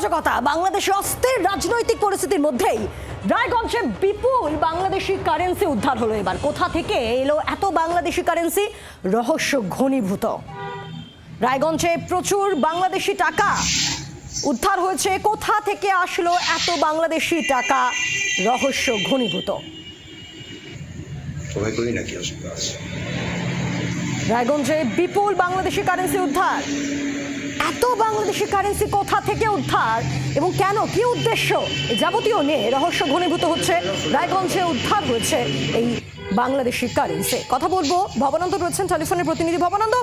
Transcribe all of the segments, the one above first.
অরাজকতা বাংলাদেশে অস্থির রাজনৈতিক পরিস্থিতির মধ্যেই। রায়গঞ্জে বিপুল বাংলাদেশি কারেন্সি উদ্ধার হলো এবার। কোথা থেকে এলো এত বাংলাদেশি কারেন্সি রহস্য ঘনীভূত। রায়গঞ্জে প্রচুর বাংলাদেশি টাকা উদ্ধার হয়েছে। কোথা থেকে আসলো এত বাংলাদেশি টাকা? রহস্য ঘনীভূত। সবাই করি নাকি রায়গঞ্জে বিপুল বাংলাদেশি কারেন্সি উদ্ধার। এত বাংলাদেশি কারেন্সি কোথা থেকে উদ্ধার এবং কেন? কি উদ্দেশ্য? যাবতীয় নিয়ে রহস্য ঘনীভূত হচ্ছে। রায়গঞ্জে উদ্ধার হয়েছে এই বাংলাদেশি কারেন্সি কথা বলব ভবানন্দ রয়েছেন টেলিফোনের প্রতিনিধি ভবানন্দ।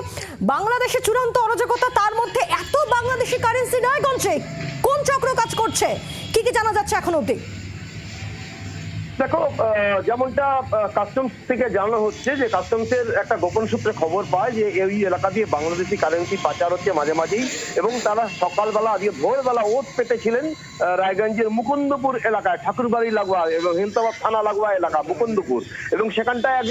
বাংলাদেশে চূড়ান্ত অরাজকতা, তার মধ্যে এত বাংলাদেশি কারেন্সি রায়গঞ্জে কোন চক্র কাজ করছে? কি কি জানা যাচ্ছে এখন অবধি? দেখো যেমনটা কাস্টমস থেকে জানানো হচ্ছে যে কাস্টমসের একটা গোপন সূত্রে খবর পায় যে এই এলাকা দিয়ে বাংলাদেশি কারেন্সি পাচার হচ্ছে মাঝে মাঝেই এবং তারা সকালবেলা আজকে ভোরবেলা ওত পেতেছিলেন রায়গঞ্জের মুকুন্দপুর এলাকায় ঠাকুরবাড়ি লাগোয়া এবং হিমতাবাদ থানা লাগোয়া এলাকা, মুকুন্দপুর। এবং সেখানটায়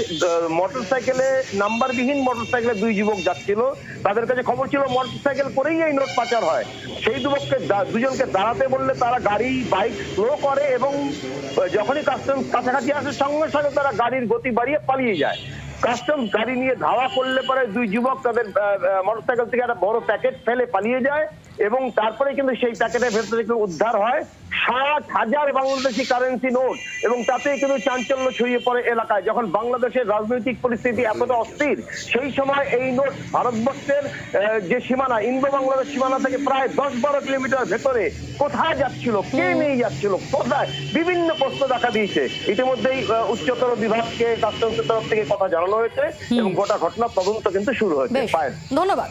মোটর সাইকেলে নাম্বারবিহীন মোটর সাইকেলে দুই যুবক যাচ্ছিল। তাদের কাছে খবর ছিল মোটর সাইকেল করেই এই নোট পাচার হয়। সেই যুবককে দুজনকে দাঁড়াতে বললে তারা গাড়ি, বাইক স্লো করে এবং যখনই কাস্টমস কাছাকাছি আসে, সঙ্গে সঙ্গে তারা গাড়ির গতি বাড়িয়ে পালিয়ে যায়। কাস্টমস গাড়ি নিয়ে ধাওয়া করলে পরে দুই যুবক তাদের মোটরসাইকেল থেকে একটা বড় প্যাকেট ফেলে পালিয়ে যায়। এবং তারপরে কিন্তু সেই প্যাকেটের ভেতর থেকে উদ্ধার হয় ষাট হাজার বাংলাদেশি কারেন্সি নোট এবং তাতে কিন্তু চাঞ্চল্য ছড়িয়ে পড়ে এলাকায়। যখন বাংলাদেশের রাজনৈতিক পরিস্থিতি এতটা অস্থির সেই সময় এই নোট ভারতবর্ষের যে সীমানা ইন্দো বাংলাদেশ সীমানা থেকে প্রায় দশ বারো কিলোমিটার ভেতরে কোথায় যাচ্ছিল কে নিয়ে যাচ্ছিল কোথায়? বিভিন্ন প্রশ্ন দেখা দিয়েছে। ইতিমধ্যেই উচ্চতর বিভাগকে কাস্টমসের তরফ থেকে কথা জানানো হয়েছে এবং গোটা ঘটনা তদন্ত কিন্তু শুরু হয়েছে। ধন্যবাদ।